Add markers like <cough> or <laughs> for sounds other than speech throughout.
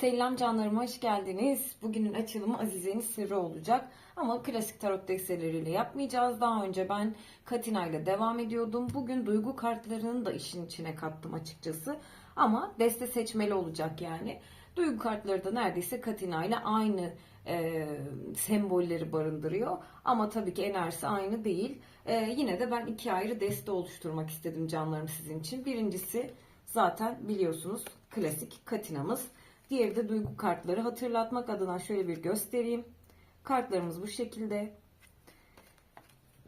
Selam canlarım hoş geldiniz. Bugünün açılımı Azize'nin sırrı olacak. Ama klasik tarot desteleriyle yapmayacağız. Daha önce ben Katina ile devam ediyordum. Bugün duygu kartlarını da işin içine kattım açıkçası. Ama deste seçmeli olacak yani. Duygu kartları da neredeyse Katina ile aynı e, sembolleri barındırıyor. Ama tabii ki enerjisi aynı değil. E, yine de ben iki ayrı deste oluşturmak istedim canlarım sizin için. Birincisi zaten biliyorsunuz klasik Katina'mız. Diğeri de duygu kartları. Hatırlatmak adına şöyle bir göstereyim. Kartlarımız bu şekilde.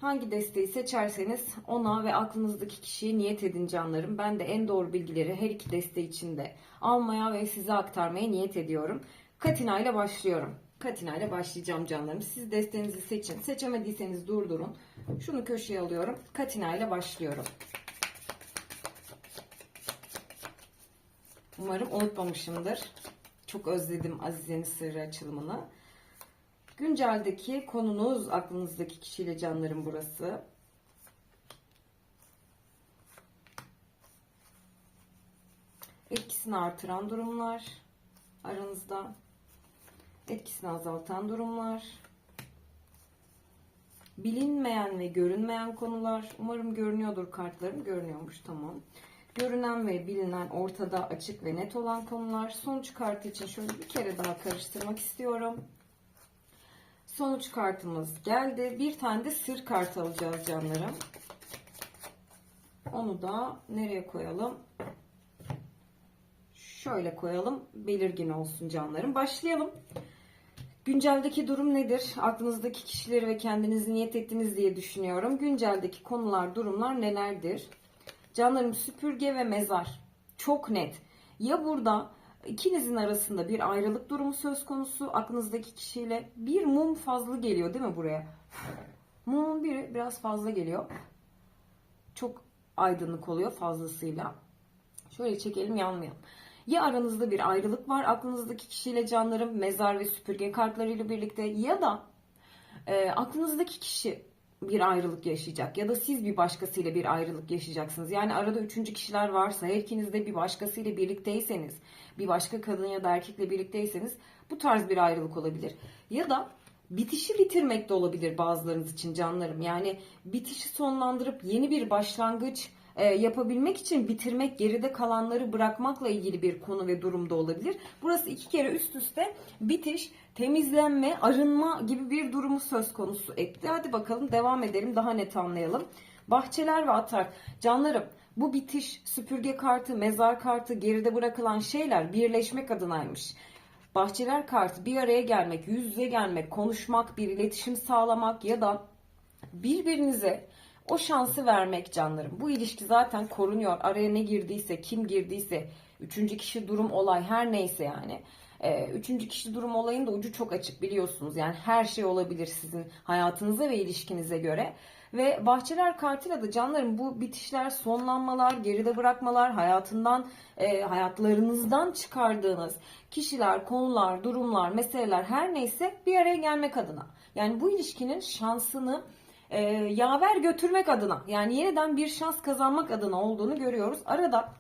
Hangi desteği seçerseniz ona ve aklınızdaki kişiye niyet edin canlarım. Ben de en doğru bilgileri her iki deste içinde almaya ve size aktarmaya niyet ediyorum. Katina ile başlıyorum. Katina ile başlayacağım canlarım. Siz destenizi seçin. Seçemediyseniz durdurun. Şunu köşeye alıyorum. Katina ile başlıyorum. Umarım unutmamışımdır. Çok özledim Azize'nin sırrı açılımını. Günceldeki konunuz aklınızdaki kişiyle canlarım burası. Etkisini artıran durumlar aranızda. Etkisini azaltan durumlar. Bilinmeyen ve görünmeyen konular. Umarım görünüyordur kartlarım. Görünüyormuş tamam. Görünen ve bilinen ortada açık ve net olan konular. Sonuç kartı için şöyle bir kere daha karıştırmak istiyorum. Sonuç kartımız geldi. Bir tane de sır kartı alacağız canlarım. Onu da nereye koyalım? Şöyle koyalım. Belirgin olsun canlarım. Başlayalım. Günceldeki durum nedir? Aklınızdaki kişileri ve kendinizi niyet ettiniz diye düşünüyorum. Günceldeki konular, durumlar nelerdir? Canlarım süpürge ve mezar. Çok net. Ya burada ikinizin arasında bir ayrılık durumu söz konusu aklınızdaki kişiyle bir mum fazla geliyor değil mi buraya? Mumun biri biraz fazla geliyor. Çok aydınlık oluyor fazlasıyla. Şöyle çekelim yanmayalım. Ya aranızda bir ayrılık var aklınızdaki kişiyle canlarım mezar ve süpürge kartlarıyla birlikte ya da e, aklınızdaki kişi bir ayrılık yaşayacak ya da siz bir başkasıyla bir ayrılık yaşayacaksınız. Yani arada üçüncü kişiler varsa her ikiniz de bir başkasıyla birlikteyseniz bir başka kadın ya da erkekle birlikteyseniz bu tarz bir ayrılık olabilir. Ya da bitişi bitirmek de olabilir bazılarınız için canlarım. Yani bitişi sonlandırıp yeni bir başlangıç e, yapabilmek için bitirmek, geride kalanları bırakmakla ilgili bir konu ve durum da olabilir. Burası iki kere üst üste bitiş, temizlenme, arınma gibi bir durumu söz konusu etti. Hadi bakalım devam edelim daha net anlayalım. Bahçeler ve atar. Canlarım bu bitiş, süpürge kartı, mezar kartı, geride bırakılan şeyler birleşmek adınaymış. Bahçeler kartı bir araya gelmek, yüz yüze gelmek, konuşmak, bir iletişim sağlamak ya da birbirinize o şansı vermek canlarım. Bu ilişki zaten korunuyor. Araya ne girdiyse, kim girdiyse, üçüncü kişi durum olay her neyse yani. Ee, üçüncü kişi durum olayın da ucu çok açık biliyorsunuz. Yani her şey olabilir sizin hayatınıza ve ilişkinize göre. Ve bahçeler kartıyla da canlarım bu bitişler, sonlanmalar, geride bırakmalar, hayatından, e, hayatlarınızdan çıkardığınız kişiler, konular, durumlar, meseleler her neyse bir araya gelmek adına. Yani bu ilişkinin şansını e, yaver götürmek adına yani yeniden bir şans kazanmak adına olduğunu görüyoruz. Arada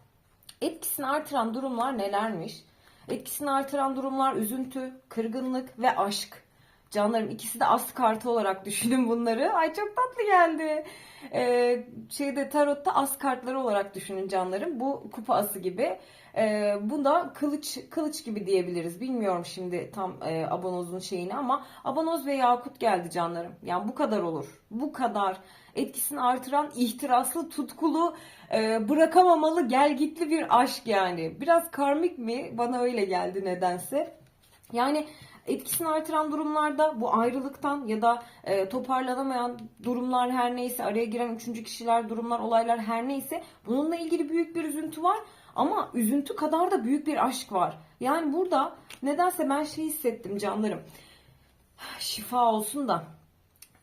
etkisini artıran durumlar nelermiş? Etkisini artıran durumlar üzüntü, kırgınlık ve aşk. Canlarım ikisi de as kartı olarak <laughs> düşünün bunları. Ay çok tatlı geldi. Ee, şeyde tarotta as kartları olarak düşünün canlarım. Bu kupa ası gibi. Ee, bu da kılıç kılıç gibi diyebiliriz. Bilmiyorum şimdi tam e, abanozun şeyini ama abanoz ve yakut geldi canlarım. Yani bu kadar olur. Bu kadar etkisini artıran ihtiraslı, tutkulu, e, bırakamamalı, gelgitli bir aşk yani. Biraz karmik mi? Bana öyle geldi nedense. Yani etkisini artıran durumlarda bu ayrılıktan ya da e, toparlanamayan durumlar her neyse araya giren üçüncü kişiler durumlar olaylar her neyse bununla ilgili büyük bir üzüntü var ama üzüntü kadar da büyük bir aşk var. Yani burada nedense ben şey hissettim canlarım şifa olsun da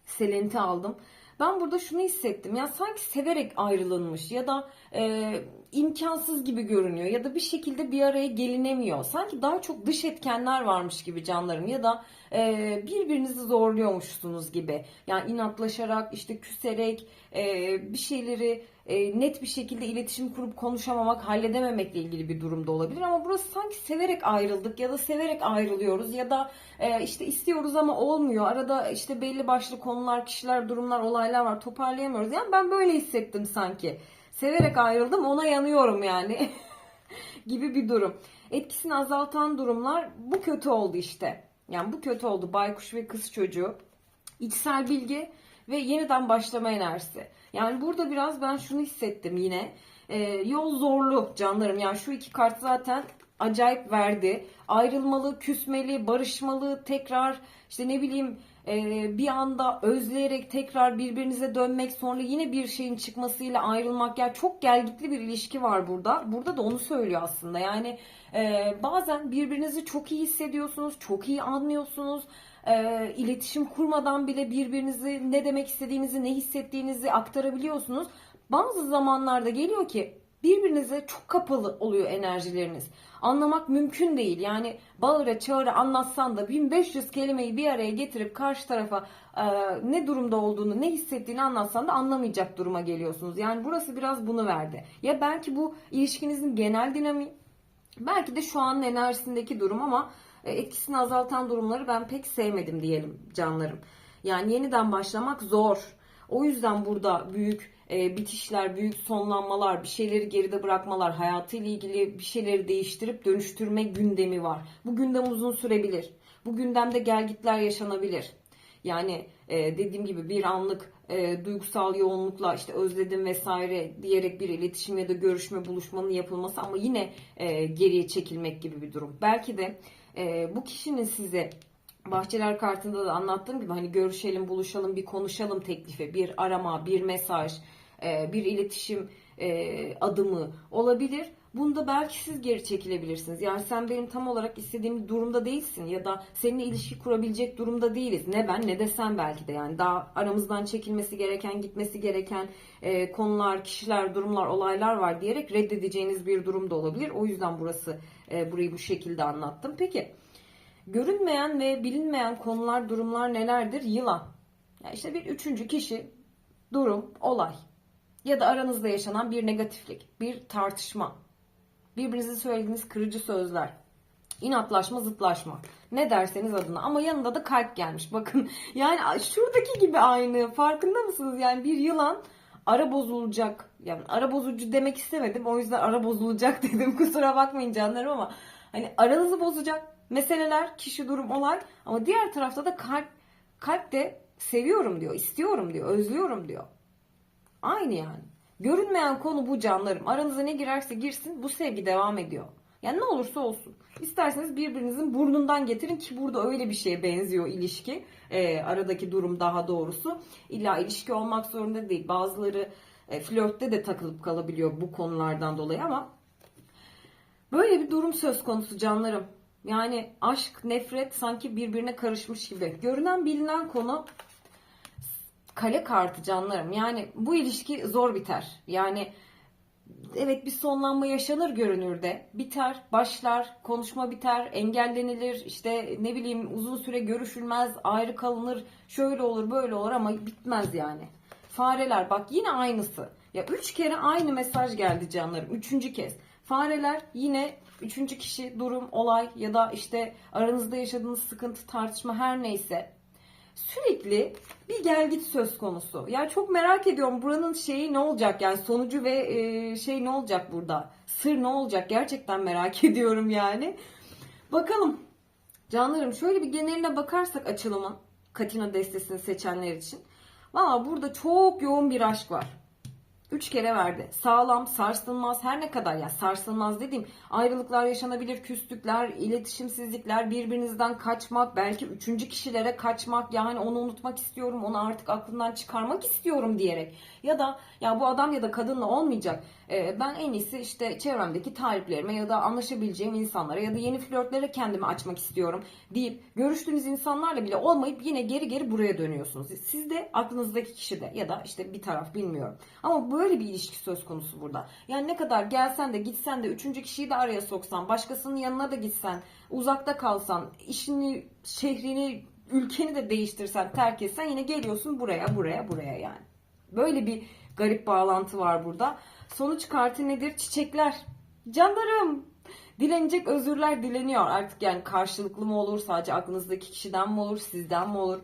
selenti aldım. Ben burada şunu hissettim ya sanki severek ayrılınmış ya da e, imkansız gibi görünüyor ya da bir şekilde bir araya gelinemiyor. Sanki daha çok dış etkenler varmış gibi canlarım ya da e, birbirinizi zorluyormuşsunuz gibi. Yani inatlaşarak işte küserek e, bir şeyleri e, net bir şekilde iletişim kurup konuşamamak, halledememekle ilgili bir durumda olabilir. Ama burası sanki severek ayrıldık ya da severek ayrılıyoruz ya da e, işte istiyoruz ama olmuyor. Arada işte belli başlı konular, kişiler, durumlar, olaylar var. Toparlayamıyoruz. Yani ben böyle hissettim sanki. Severek ayrıldım, ona yanıyorum yani. <laughs> gibi bir durum. Etkisini azaltan durumlar bu kötü oldu işte. Yani bu kötü oldu. Baykuş ve kız çocuğu. İçsel bilgi ve yeniden başlama enerjisi. Yani burada biraz ben şunu hissettim yine. Ee, yol zorlu canlarım. Yani şu iki kart zaten acayip verdi. Ayrılmalı, küsmeli, barışmalı, tekrar işte ne bileyim e, bir anda özleyerek tekrar birbirinize dönmek sonra yine bir şeyin çıkmasıyla ayrılmak. Yani çok gelgitli bir ilişki var burada. Burada da onu söylüyor aslında. Yani e, bazen birbirinizi çok iyi hissediyorsunuz, çok iyi anlıyorsunuz e, iletişim kurmadan bile birbirinizi ne demek istediğinizi, ne hissettiğinizi aktarabiliyorsunuz. Bazı zamanlarda geliyor ki birbirinize çok kapalı oluyor enerjileriniz. Anlamak mümkün değil. Yani bağıra çağıra anlatsan da 1500 kelimeyi bir araya getirip karşı tarafa e, ne durumda olduğunu, ne hissettiğini anlatsan da anlamayacak duruma geliyorsunuz. Yani burası biraz bunu verdi. Ya belki bu ilişkinizin genel dinamiği, belki de şu anın enerjisindeki durum ama e, etkisini azaltan durumları ben pek sevmedim diyelim canlarım. Yani yeniden başlamak zor. O yüzden burada büyük e, bitişler, büyük sonlanmalar, bir şeyleri geride bırakmalar, hayatıyla ilgili bir şeyleri değiştirip dönüştürme gündemi var. Bu gündem uzun sürebilir. Bu gündemde gelgitler yaşanabilir. Yani e, dediğim gibi bir anlık e, duygusal yoğunlukla işte özledim vesaire diyerek bir iletişim ya da görüşme buluşmanın yapılması ama yine e, geriye çekilmek gibi bir durum. Belki de e, bu kişinin size Bahçeler kartında da anlattığım gibi hani görüşelim, buluşalım, bir konuşalım teklifi, bir arama, bir mesaj, e, bir iletişim e, adımı olabilir. Bunda belki siz geri çekilebilirsiniz. Yani sen benim tam olarak istediğim durumda değilsin ya da seninle ilişki kurabilecek durumda değiliz. Ne ben ne de sen belki de yani daha aramızdan çekilmesi gereken, gitmesi gereken e, konular, kişiler, durumlar, olaylar var diyerek reddedeceğiniz bir durum da olabilir. O yüzden burası burayı bu şekilde anlattım. Peki görünmeyen ve bilinmeyen konular, durumlar nelerdir? Yılan. Yani işte bir üçüncü kişi, durum, olay ya da aranızda yaşanan bir negatiflik, bir tartışma, birbirinize söylediğiniz kırıcı sözler, inatlaşma, zıtlaşma. Ne derseniz adına ama yanında da kalp gelmiş. Bakın <laughs> yani şuradaki gibi aynı. Farkında mısınız? Yani bir yılan ara bozulacak. Yani ara bozucu demek istemedim. O yüzden ara bozulacak <laughs> dedim. Kusura bakmayın canlarım ama hani aranızı bozacak meseleler, kişi, durum, olay ama diğer tarafta da kalp kalp de seviyorum diyor, istiyorum diyor, özlüyorum diyor. Aynı yani. Görünmeyen konu bu canlarım. Aranıza ne girerse girsin bu sevgi devam ediyor. Yani ne olursa olsun. İsterseniz birbirinizin burnundan getirin ki burada öyle bir şeye benziyor ilişki. Ee, aradaki durum daha doğrusu. İlla ilişki olmak zorunda değil. Bazıları e, flörtte de takılıp kalabiliyor bu konulardan dolayı ama böyle bir durum söz konusu canlarım. Yani aşk, nefret sanki birbirine karışmış gibi. Görünen bilinen konu kale kartı canlarım. Yani bu ilişki zor biter. Yani evet bir sonlanma yaşanır görünürde. Biter, başlar, konuşma biter, engellenilir. İşte ne bileyim uzun süre görüşülmez, ayrı kalınır. Şöyle olur, böyle olur ama bitmez yani. Fareler bak yine aynısı. Ya üç kere aynı mesaj geldi canlarım. Üçüncü kez. Fareler yine üçüncü kişi, durum, olay ya da işte aranızda yaşadığınız sıkıntı, tartışma her neyse sürekli bir gelgit söz konusu. Yani çok merak ediyorum buranın şeyi ne olacak yani sonucu ve e, şey ne olacak burada? Sır ne olacak? Gerçekten merak <laughs> ediyorum yani. Bakalım. Canlarım şöyle bir geneline bakarsak açılımın Katina destesini seçenler için. Valla burada çok yoğun bir aşk var. Üç kere verdi. Sağlam, sarsılmaz, her ne kadar ya sarsılmaz dediğim ayrılıklar yaşanabilir, küslükler, iletişimsizlikler, birbirinizden kaçmak, belki üçüncü kişilere kaçmak, yani onu unutmak istiyorum, onu artık aklından çıkarmak istiyorum diyerek. Ya da ya bu adam ya da kadınla olmayacak. Ee, ben en iyisi işte çevremdeki taliplerime ya da anlaşabileceğim insanlara ya da yeni flörtlere kendimi açmak istiyorum deyip görüştüğünüz insanlarla bile olmayıp yine geri geri buraya dönüyorsunuz. Siz de aklınızdaki kişi de ya da işte bir taraf bilmiyorum. Ama böyle bir ilişki söz konusu burada. Yani ne kadar gelsen de gitsen de üçüncü kişiyi de araya soksan, başkasının yanına da gitsen, uzakta kalsan, işini, şehrini, ülkeni de değiştirsen, terk etsen yine geliyorsun buraya, buraya, buraya yani. Böyle bir garip bağlantı var burada. Sonuç kartı nedir? Çiçekler. Canlarım. Dilenecek özürler dileniyor. Artık yani karşılıklı mı olur? Sadece aklınızdaki kişiden mi olur? Sizden mi olur?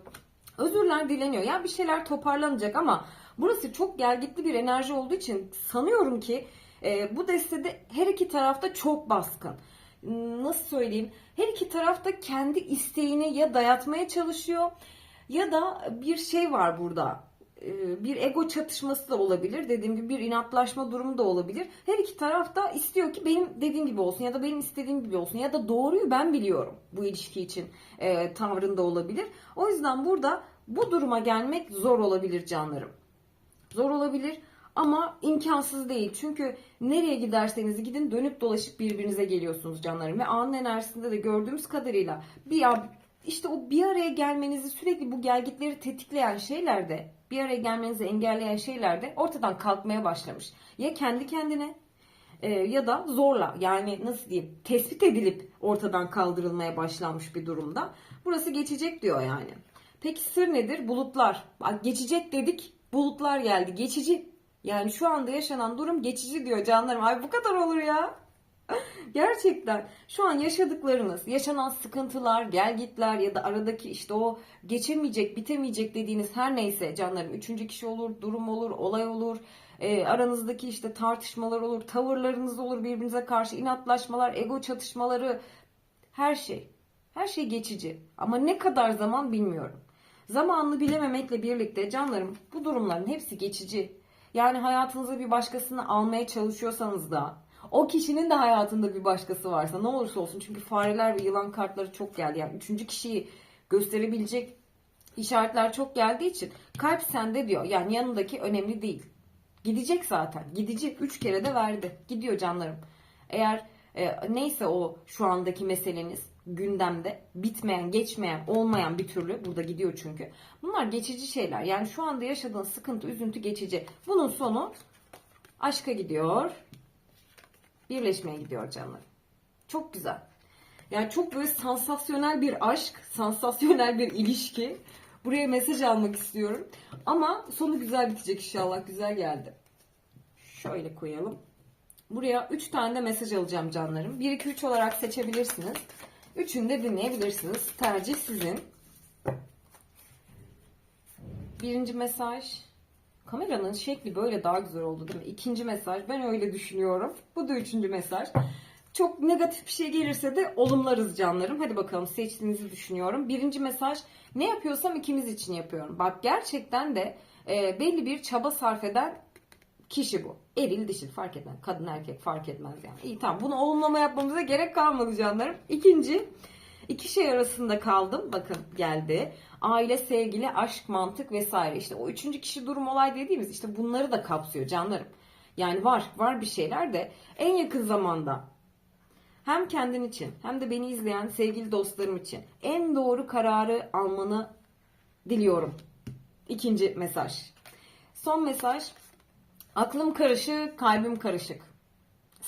Özürler dileniyor. Yani bir şeyler toparlanacak ama burası çok gelgitli bir enerji olduğu için sanıyorum ki e, bu destede her iki tarafta çok baskın. Nasıl söyleyeyim? Her iki tarafta kendi isteğini ya dayatmaya çalışıyor ya da bir şey var burada. E, Bir ego çatışması da olabilir. Dediğim gibi bir inatlaşma durumu da olabilir. Her iki taraf da istiyor ki benim dediğim gibi olsun ya da benim istediğim gibi olsun ya da doğruyu ben biliyorum bu ilişki için e, tavrında olabilir. O yüzden burada bu duruma gelmek zor olabilir canlarım. Zor olabilir ama imkansız değil. Çünkü nereye giderseniz gidin dönüp dolaşıp birbirinize geliyorsunuz canlarım. Ve anın enerjisinde de gördüğümüz kadarıyla bir işte o bir araya gelmenizi sürekli bu gelgitleri tetikleyen şeyler de bir araya gelmenizi engelleyen şeyler de ortadan kalkmaya başlamış. Ya kendi kendine e, ya da zorla yani nasıl diyeyim tespit edilip ortadan kaldırılmaya başlanmış bir durumda. Burası geçecek diyor yani. Peki sır nedir? Bulutlar. Bak geçecek dedik bulutlar geldi. Geçici. Yani şu anda yaşanan durum geçici diyor canlarım. Ay bu kadar olur ya. <laughs> Gerçekten şu an yaşadıklarınız, yaşanan sıkıntılar, gelgitler ya da aradaki işte o geçemeyecek, bitemeyecek dediğiniz her neyse canlarım. Üçüncü kişi olur, durum olur, olay olur. E, aranızdaki işte tartışmalar olur, tavırlarınız olur birbirinize karşı inatlaşmalar, ego çatışmaları her şey. Her şey geçici. Ama ne kadar zaman bilmiyorum. Zamanını bilememekle birlikte canlarım bu durumların hepsi geçici. Yani hayatınıza bir başkasını almaya çalışıyorsanız da o kişinin de hayatında bir başkası varsa ne olursa olsun çünkü fareler ve yılan kartları çok geldi. Yani üçüncü kişiyi gösterebilecek işaretler çok geldiği için kalp sende diyor. Yani yanındaki önemli değil. Gidecek zaten. Gidici. Üç kere de verdi. Gidiyor canlarım. Eğer e, neyse o şu andaki meseleniz gündemde bitmeyen, geçmeyen, olmayan bir türlü burada gidiyor çünkü. Bunlar geçici şeyler. Yani şu anda yaşadığın sıkıntı, üzüntü geçici. Bunun sonu aşka gidiyor. Birleşmeye gidiyor canlarım. Çok güzel. Yani çok böyle sansasyonel bir aşk, sansasyonel bir ilişki. Buraya mesaj almak istiyorum. Ama sonu güzel bitecek inşallah. Güzel geldi. Şöyle koyalım. Buraya 3 tane de mesaj alacağım canlarım. 1 2 3 olarak seçebilirsiniz. Üçünü de dinleyebilirsiniz. Tercih sizin. Birinci mesaj. Kameranın şekli böyle daha güzel oldu değil mi? İkinci mesaj. Ben öyle düşünüyorum. Bu da üçüncü mesaj. Çok negatif bir şey gelirse de olumlarız canlarım. Hadi bakalım seçtiğinizi düşünüyorum. Birinci mesaj. Ne yapıyorsam ikimiz için yapıyorum. Bak gerçekten de e, belli bir çaba sarf eden kişi bu. Eril dişil fark etmez. Kadın erkek fark etmez yani. İyi tamam bunu olumlama yapmamıza gerek kalmadı canlarım. İkinci iki şey arasında kaldım. Bakın geldi. Aile, sevgili, aşk, mantık vesaire. İşte o üçüncü kişi durum olay dediğimiz işte bunları da kapsıyor canlarım. Yani var var bir şeyler de en yakın zamanda hem kendin için hem de beni izleyen sevgili dostlarım için en doğru kararı almanı diliyorum. İkinci mesaj. Son mesaj Aklım karışık, kalbim karışık.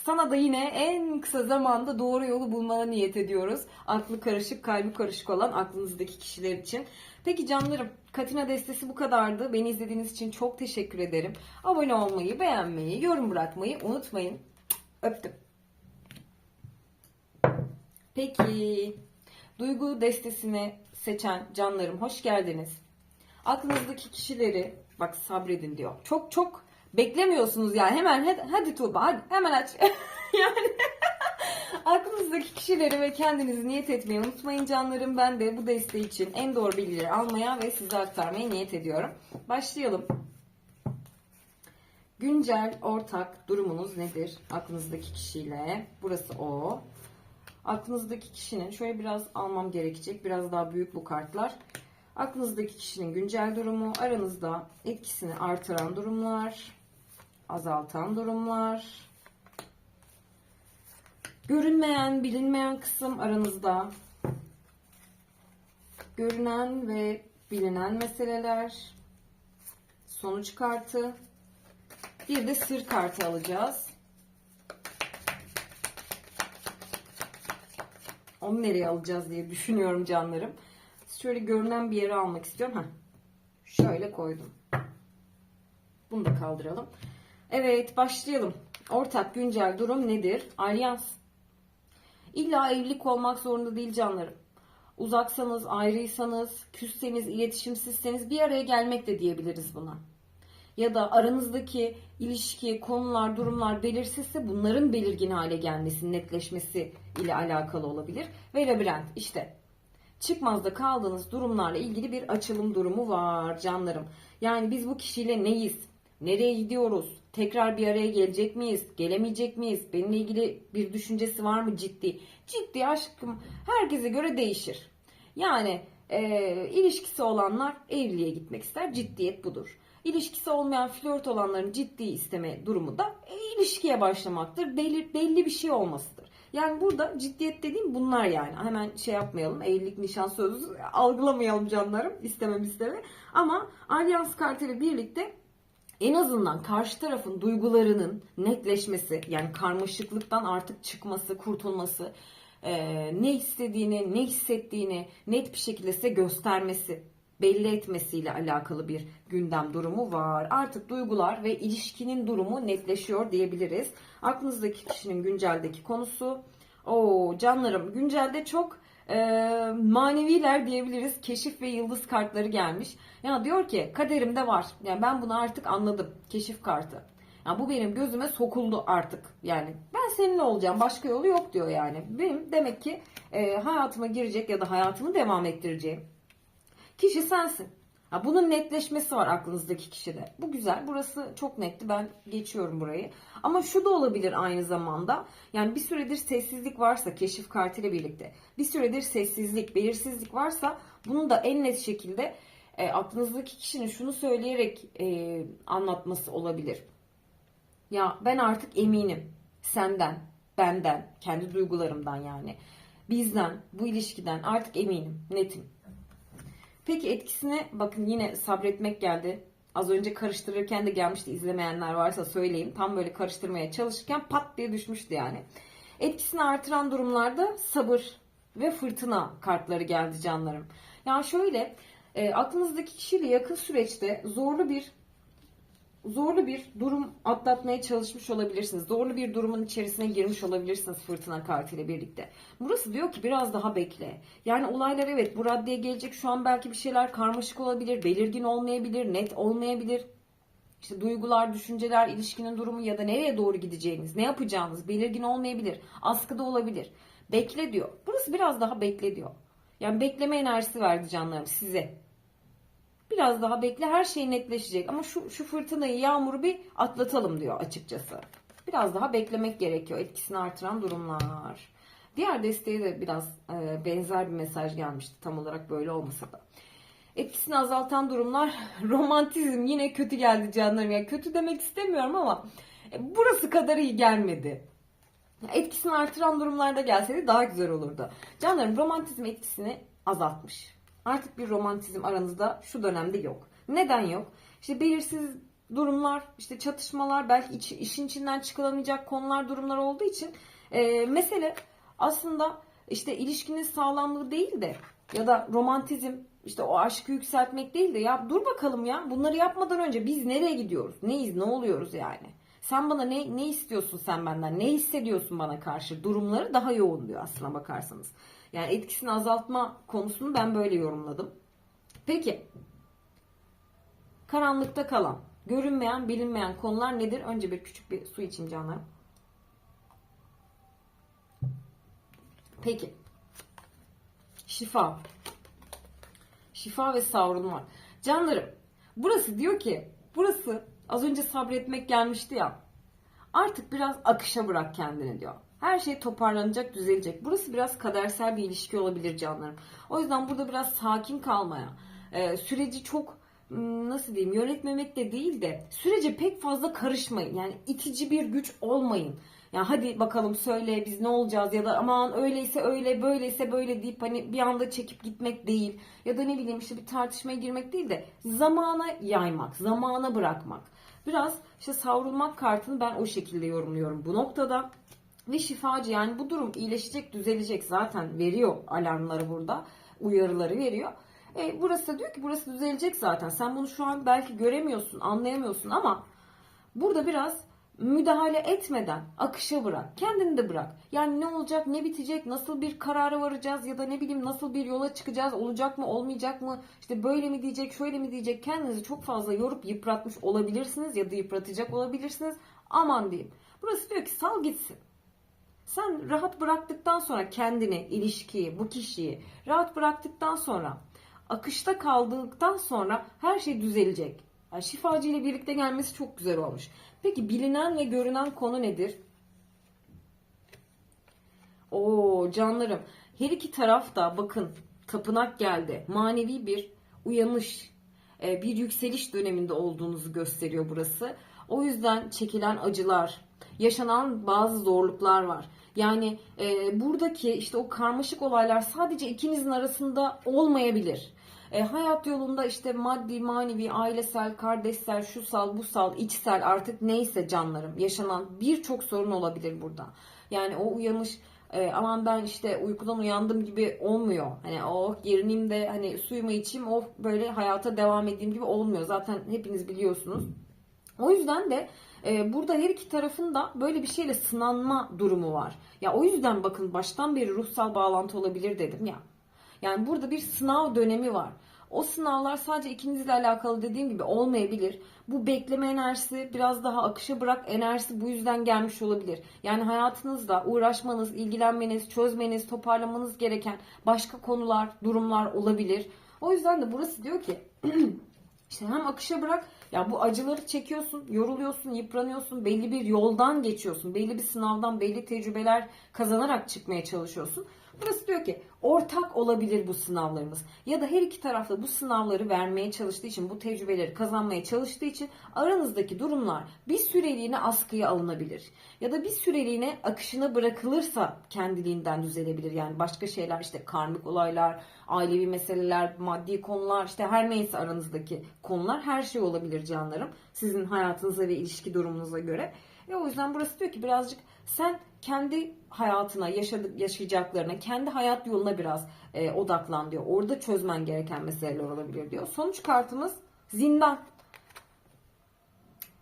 Sana da yine en kısa zamanda doğru yolu bulmana niyet ediyoruz. Aklı karışık, kalbi karışık olan aklınızdaki kişiler için. Peki canlarım, Katina destesi bu kadardı. Beni izlediğiniz için çok teşekkür ederim. Abone olmayı, beğenmeyi, yorum bırakmayı unutmayın. Öptüm. Peki, duygu destesini seçen canlarım hoş geldiniz. Aklınızdaki kişileri, bak sabredin diyor. Çok çok beklemiyorsunuz yani hemen hadi, hadi Tuğba hadi hemen aç. <laughs> yani <laughs> aklınızdaki kişileri ve kendinizi niyet etmeyi unutmayın canlarım. Ben de bu desteği için en doğru bilgileri almaya ve size aktarmaya niyet ediyorum. Başlayalım. Güncel ortak durumunuz nedir? Aklınızdaki kişiyle. Burası o. Aklınızdaki kişinin şöyle biraz almam gerekecek. Biraz daha büyük bu kartlar. Aklınızdaki kişinin güncel durumu, aranızda etkisini artıran durumlar, azaltan durumlar, görünmeyen, bilinmeyen kısım aranızda, görünen ve bilinen meseleler, sonuç kartı, bir de sır kartı alacağız. Onu nereye alacağız diye düşünüyorum canlarım. Şöyle görünen bir yere almak istiyorum. Heh. Şöyle koydum. Bunu da kaldıralım. Evet başlayalım. Ortak güncel durum nedir? Alyans. İlla evlilik olmak zorunda değil canlarım. Uzaksanız, ayrıysanız, küsseniz, iletişimsizseniz bir araya gelmek de diyebiliriz buna. Ya da aranızdaki ilişki, konular, durumlar belirsizse bunların belirgin hale gelmesi, netleşmesi ile alakalı olabilir. Ve labirent işte çıkmazda kaldığınız durumlarla ilgili bir açılım durumu var canlarım. Yani biz bu kişiyle neyiz? Nereye gidiyoruz? Tekrar bir araya gelecek miyiz? Gelemeyecek miyiz? Benimle ilgili bir düşüncesi var mı ciddi? Ciddi aşkım herkese göre değişir. Yani e, ilişkisi olanlar evliliğe gitmek ister. Ciddiyet budur. İlişkisi olmayan flört olanların ciddi isteme durumu da e, ilişkiye başlamaktır. Belli, belli bir şey olmasıdır. Yani burada ciddiyet dediğim bunlar yani. Hemen şey yapmayalım. Evlilik nişan sözü algılamayalım canlarım. İstemem isteme. Ama alyans kartıyla birlikte en azından karşı tarafın duygularının netleşmesi yani karmaşıklıktan artık çıkması, kurtulması, e, ne istediğini, ne hissettiğini net bir şekilde size göstermesi, belli etmesiyle alakalı bir gündem durumu var. Artık duygular ve ilişkinin durumu netleşiyor diyebiliriz. Aklınızdaki kişinin günceldeki konusu. O canlarım güncelde çok e, maneviler diyebiliriz. Keşif ve yıldız kartları gelmiş. Ya diyor ki kaderimde var. Yani ben bunu artık anladım. Keşif kartı. Yani bu benim gözüme sokuldu artık. Yani ben seninle olacağım. Başka yolu yok diyor yani. Benim demek ki e, hayatıma girecek ya da hayatımı devam ettireceğim kişi sensin. Ha, bunun netleşmesi var aklınızdaki kişide. Bu güzel. Burası çok netti. Ben geçiyorum burayı. Ama şu da olabilir aynı zamanda. Yani bir süredir sessizlik varsa keşif kartıyla birlikte. Bir süredir sessizlik, belirsizlik varsa bunu da en net şekilde e, aklınızdaki kişinin şunu söyleyerek e, anlatması olabilir. Ya ben artık eminim senden, benden, kendi duygularımdan yani. Bizden, bu ilişkiden artık eminim, netim. Peki etkisine bakın yine sabretmek geldi. Az önce karıştırırken de gelmişti izlemeyenler varsa söyleyeyim. Tam böyle karıştırmaya çalışırken pat diye düşmüştü yani. Etkisini artıran durumlarda sabır ve fırtına kartları geldi canlarım. Yani şöyle e, aklınızdaki kişiyle yakın süreçte zorlu bir zorlu bir durum atlatmaya çalışmış olabilirsiniz. Zorlu bir durumun içerisine girmiş olabilirsiniz fırtına kartıyla birlikte. Burası diyor ki biraz daha bekle. Yani olaylar evet bu raddeye gelecek. Şu an belki bir şeyler karmaşık olabilir, belirgin olmayabilir, net olmayabilir. İşte duygular, düşünceler, ilişkinin durumu ya da nereye doğru gideceğiniz, ne yapacağınız belirgin olmayabilir. Askıda olabilir. Bekle diyor. Burası biraz daha bekle diyor. Yani bekleme enerjisi verdi canlarım size. Biraz daha bekle her şey netleşecek ama şu, şu fırtınayı yağmuru bir atlatalım diyor açıkçası. Biraz daha beklemek gerekiyor etkisini artıran durumlar. Diğer desteğe de biraz e, benzer bir mesaj gelmişti tam olarak böyle olmasa da. Etkisini azaltan durumlar <laughs> romantizm yine kötü geldi canlarım. Yani kötü demek istemiyorum ama e, burası kadar iyi gelmedi. Etkisini artıran durumlarda gelseydi daha güzel olurdu. Canlarım romantizm etkisini azaltmış. Artık bir romantizm aranızda şu dönemde yok. Neden yok? İşte belirsiz durumlar, işte çatışmalar, belki iç, işin içinden çıkılamayacak konular, durumlar olduğu için e, mesele aslında işte ilişkinin sağlamlığı değil de ya da romantizm işte o aşkı yükseltmek değil de ya dur bakalım ya bunları yapmadan önce biz nereye gidiyoruz? Neyiz? Ne oluyoruz yani? Sen bana ne ne istiyorsun sen benden? Ne hissediyorsun bana karşı? Durumları daha yoğun diyor aslına bakarsanız. Yani etkisini azaltma konusunu ben böyle yorumladım. Peki. Karanlıkta kalan, görünmeyen, bilinmeyen konular nedir? Önce bir küçük bir su içeyim canlarım. Peki. Şifa. Şifa ve savrulma. Canlarım, burası diyor ki, burası az önce sabretmek gelmişti ya. Artık biraz akışa bırak kendini diyor. Her şey toparlanacak, düzelecek. Burası biraz kadersel bir ilişki olabilir canlarım. O yüzden burada biraz sakin kalmaya, e, süreci çok hmm, nasıl diyeyim yönetmemek de değil de sürece pek fazla karışmayın. Yani itici bir güç olmayın. Yani hadi bakalım söyle biz ne olacağız ya da aman öyleyse öyle böyleyse böyle deyip hani bir anda çekip gitmek değil. Ya da ne bileyim işte bir tartışmaya girmek değil de zamana yaymak, zamana bırakmak. Biraz işte savrulmak kartını ben o şekilde yorumluyorum bu noktada. Ve şifacı yani bu durum iyileşecek, düzelecek zaten veriyor alarmları burada. Uyarıları veriyor. E, burası da diyor ki burası düzelecek zaten. Sen bunu şu an belki göremiyorsun, anlayamıyorsun ama Burada biraz müdahale etmeden akışa bırak. Kendini de bırak. Yani ne olacak, ne bitecek, nasıl bir karara varacağız ya da ne bileyim nasıl bir yola çıkacağız, olacak mı, olmayacak mı, işte böyle mi diyecek, şöyle mi diyecek kendinizi çok fazla yorup yıpratmış olabilirsiniz ya da yıpratacak olabilirsiniz. Aman diyeyim. Burası diyor ki sal gitsin. Sen rahat bıraktıktan sonra kendini, ilişkiyi, bu kişiyi rahat bıraktıktan sonra akışta kaldıktan sonra her şey düzelecek. Yani şifacı ile birlikte gelmesi çok güzel olmuş. Peki bilinen ve görünen konu nedir? Oo canlarım. Her iki taraf da bakın tapınak geldi. Manevi bir uyanış, e, bir yükseliş döneminde olduğunuzu gösteriyor burası. O yüzden çekilen acılar, yaşanan bazı zorluklar var. Yani e, buradaki işte o karmaşık olaylar sadece ikinizin arasında olmayabilir. E, hayat yolunda işte maddi, manevi, ailesel, kardeşsel, şusal, busal, içsel artık neyse canlarım yaşanan birçok sorun olabilir burada. Yani o uyanış e, aman ben işte uykudan uyandım gibi olmuyor. Hani oh gerineyim de hani suyumu içeyim oh böyle hayata devam edeyim gibi olmuyor. Zaten hepiniz biliyorsunuz. O yüzden de e, burada her iki tarafın da böyle bir şeyle sınanma durumu var. Ya o yüzden bakın baştan beri ruhsal bağlantı olabilir dedim ya. Yani burada bir sınav dönemi var. O sınavlar sadece ikinizle alakalı dediğim gibi olmayabilir. Bu bekleme enerjisi biraz daha akışa bırak enerjisi bu yüzden gelmiş olabilir. Yani hayatınızda uğraşmanız, ilgilenmeniz, çözmeniz, toparlamanız gereken başka konular, durumlar olabilir. O yüzden de burası diyor ki <clears throat> işte hem akışa bırak ya bu acıları çekiyorsun, yoruluyorsun, yıpranıyorsun, belli bir yoldan geçiyorsun, belli bir sınavdan belli tecrübeler kazanarak çıkmaya çalışıyorsun. Burası diyor ki ortak olabilir bu sınavlarımız. Ya da her iki tarafta bu sınavları vermeye çalıştığı için, bu tecrübeleri kazanmaya çalıştığı için aranızdaki durumlar bir süreliğine askıya alınabilir. Ya da bir süreliğine akışına bırakılırsa kendiliğinden düzelebilir. Yani başka şeyler işte karmik olaylar, ailevi meseleler, maddi konular işte her neyse aranızdaki konular her şey olabilir canlarım. Sizin hayatınıza ve ilişki durumunuza göre. E o yüzden burası diyor ki birazcık sen kendi hayatına, yaşadık, yaşayacaklarına, kendi hayat yoluna biraz e, odaklan diyor. Orada çözmen gereken meseleler olabilir diyor. Sonuç kartımız zindan.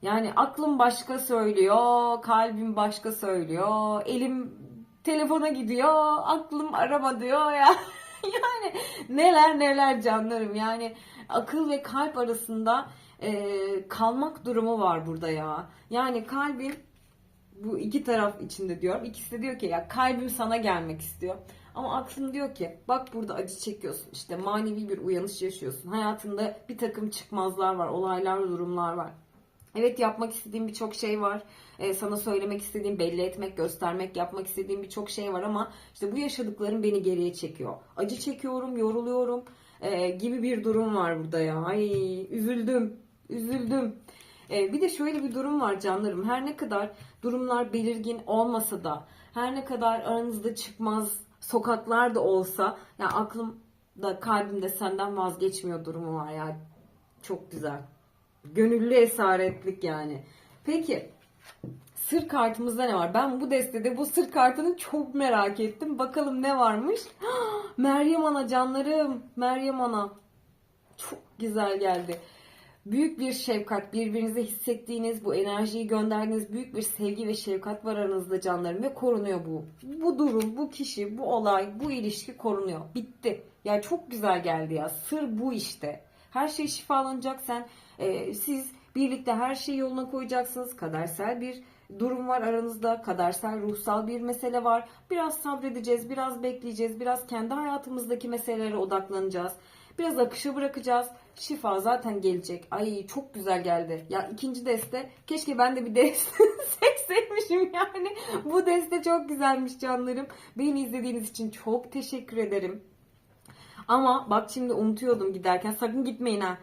Yani aklım başka söylüyor, kalbim başka söylüyor, elim telefona gidiyor, aklım arama diyor ya. <laughs> yani neler neler canlarım. Yani akıl ve kalp arasında e, kalmak durumu var burada ya. Yani kalbin bu iki taraf içinde diyorum. İkisi de diyor ki ya kalbim sana gelmek istiyor. Ama aklım diyor ki bak burada acı çekiyorsun işte manevi bir uyanış yaşıyorsun. Hayatında bir takım çıkmazlar var, olaylar, durumlar var. Evet yapmak istediğim birçok şey var. Ee, sana söylemek istediğim, belli etmek, göstermek, yapmak istediğim birçok şey var ama işte bu yaşadıklarım beni geriye çekiyor. Acı çekiyorum, yoruluyorum ee, gibi bir durum var burada ya. Ay üzüldüm, üzüldüm. Ee, bir de şöyle bir durum var canlarım. Her ne kadar durumlar belirgin olmasa da, her ne kadar aranızda çıkmaz sokaklar da olsa, yani aklımda, kalbimde senden vazgeçmiyor durumu var ya. Çok güzel. Gönüllü esaretlik yani. Peki sır kartımızda ne var? Ben bu destede bu sır kartını çok merak ettim. Bakalım ne varmış? <gasps> Meryem Ana canlarım. Meryem Ana. Çok güzel geldi. Büyük bir şefkat, birbirinize hissettiğiniz, bu enerjiyi gönderdiğiniz büyük bir sevgi ve şefkat var aranızda canlarım ve korunuyor bu. Bu durum, bu kişi, bu olay, bu ilişki korunuyor. Bitti. Ya çok güzel geldi ya. Sır bu işte. Her şey şifalanacak. Sen, e, siz birlikte her şeyi yoluna koyacaksınız. Kadersel bir durum var aranızda. Kadersel, ruhsal bir mesele var. Biraz sabredeceğiz, biraz bekleyeceğiz. Biraz kendi hayatımızdaki meselelere odaklanacağız. Biraz akışa bırakacağız. Şifa zaten gelecek. Ay çok güzel geldi. Ya ikinci deste. Keşke ben de bir deste <laughs> seçseymişim yani. Bu deste çok güzelmiş canlarım. Beni izlediğiniz için çok teşekkür ederim. Ama bak şimdi unutuyordum giderken. Sakın gitmeyin ha.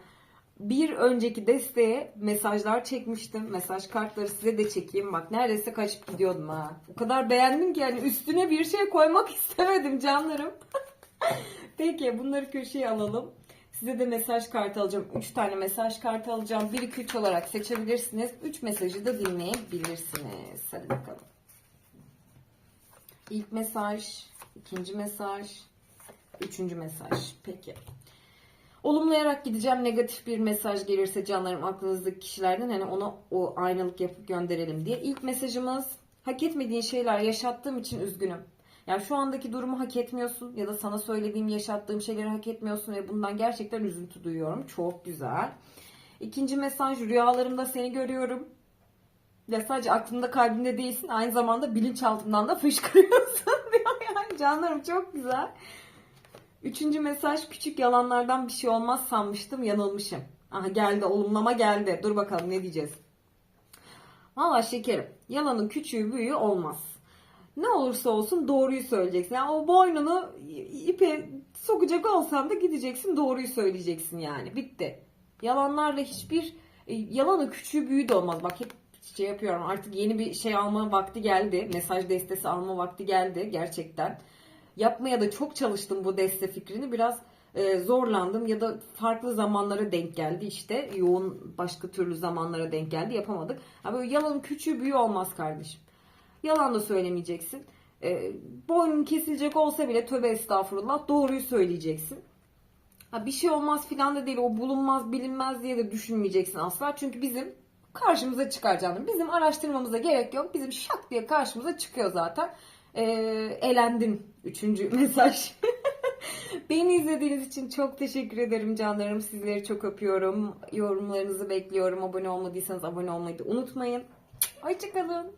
Bir önceki desteğe mesajlar çekmiştim. Mesaj kartları size de çekeyim. Bak neredeyse kaçıp gidiyordum ha. O kadar beğendim ki yani üstüne bir şey koymak <laughs> istemedim canlarım. Peki bunları köşeye alalım. Size de mesaj kartı alacağım. 3 tane mesaj kartı alacağım. 1 2 3 olarak seçebilirsiniz. 3 mesajı da dinleyebilirsiniz. Hadi bakalım. İlk mesaj, ikinci mesaj, üçüncü mesaj. Peki. Olumlayarak gideceğim. Negatif bir mesaj gelirse canlarım aklınızdaki kişilerden hani ona o aynalık yapıp gönderelim diye. İlk mesajımız hak etmediğin şeyler yaşattığım için üzgünüm. Yani şu andaki durumu hak etmiyorsun ya da sana söylediğim, yaşattığım şeyleri hak etmiyorsun ve bundan gerçekten üzüntü duyuyorum. Çok güzel. İkinci mesaj rüyalarımda seni görüyorum. Ya sadece aklımda kalbimde değilsin aynı zamanda bilinçaltından da fışkırıyorsun <laughs> diyor yani canlarım çok güzel. Üçüncü mesaj küçük yalanlardan bir şey olmaz sanmıştım yanılmışım. Aha geldi olumlama geldi. Dur bakalım ne diyeceğiz. Valla şekerim yalanın küçüğü büyüğü olmaz. Ne olursa olsun doğruyu söyleyeceksin. Yani o boynunu ipe sokacak olsan da gideceksin doğruyu söyleyeceksin yani. Bitti. Yalanlarla hiçbir e, yalanın küçüğü büyüğü de olmaz. Bak hep şey yapıyorum artık yeni bir şey alma vakti geldi. Mesaj destesi alma vakti geldi gerçekten. Yapmaya da çok çalıştım bu deste fikrini. Biraz e, zorlandım ya da farklı zamanlara denk geldi işte. Yoğun başka türlü zamanlara denk geldi yapamadık. Ha böyle yalanın küçüğü büyüğü olmaz kardeşim. Yalan da söylemeyeceksin. E, boynun kesilecek olsa bile tövbe estağfurullah doğruyu söyleyeceksin. Ha, bir şey olmaz filan da değil o bulunmaz bilinmez diye de düşünmeyeceksin asla. Çünkü bizim karşımıza çıkar canım. Bizim araştırmamıza gerek yok. Bizim şak diye karşımıza çıkıyor zaten. E, elendim. Üçüncü <laughs> mesaj. <laughs> Beni izlediğiniz için çok teşekkür ederim canlarım. Sizleri çok öpüyorum. Yorumlarınızı bekliyorum. Abone olmadıysanız abone olmayı da unutmayın. Hoşçakalın.